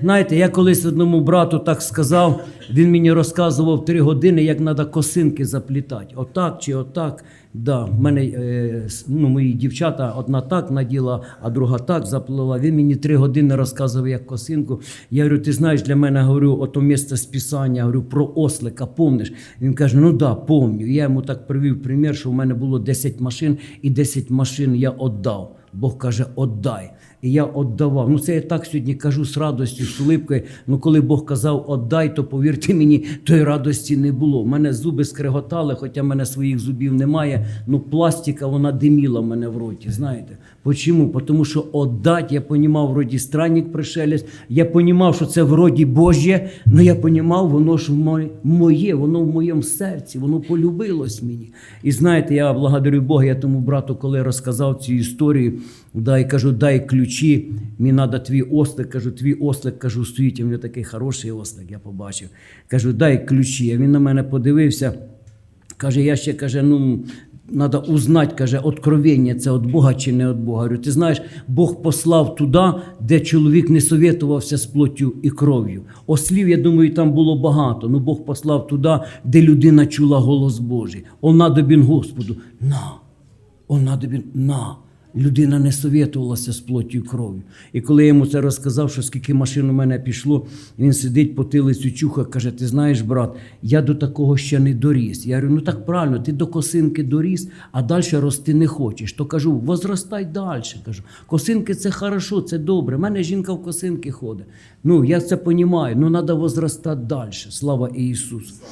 Знаєте, я колись одному брату так сказав, він мені розказував три години, як треба косинки заплітати. Отак чи отак. Да, мене е, ну, мої дівчата одна так наділа, а друга так заплела. Він мені три години розказував, як косинку. Я говорю, ти знаєш, для мене говорю, ото місце з писання, говорю, про ослика, помниш? Він каже, ну да, помню. Я йому так привів примір, що в мене було 10 машин, і 10 машин я віддав. Бог каже, отдай. І я віддавав. Ну це я так сьогодні кажу з радістю, з улипкою. Ну коли Бог казав отдай, то повірте мені, тої радості не було. У мене зуби скреготали, хоча в мене своїх зубів немає. Ну пластика вона диміла в мене в роті. Знаєте? Почому? Тому що отдать, я понімав, вроді странник пришелець, я понімав, що це вроді Божє, але я понімав, воно ж моє, воно в моєму серці, воно полюбилось мені. І знаєте, я благодарю Бога, я тому брату, коли розказав цю історію, дай кажу, дай ключі, мені треба твій ослик. Кажу, твій ослик, кажу, стоїть. У мене такий хороший ослик, я побачив. Кажу, дай ключі. А він на мене подивився. Каже, я ще каже, ну. Надо узнати, каже, откровення це від Бога чи не від Бога. Говорю, ти знаєш, Бог послав туди, де чоловік не совєтувався з плоттю і кров'ю. Ослів, я думаю, там було багато. Ну Бог послав туди, де людина чула голос Божий. Он надобін Господу. На, он надобін на. Людина не совєтувалася з плоттю кров'ю. І коли я йому це розказав, що скільки машин у мене пішло, він сидить потилицю чуха, каже: Ти знаєш, брат, я до такого ще не доріс. Я говорю, ну так правильно, ти до косинки доріс, а далі рости не хочеш. То кажу, возростай далі. Кажу, косинки це хорошо, це добре. У мене жінка в косинки ходить. Ну, я це розумію, ну треба возростати далі. Слава Ісусу.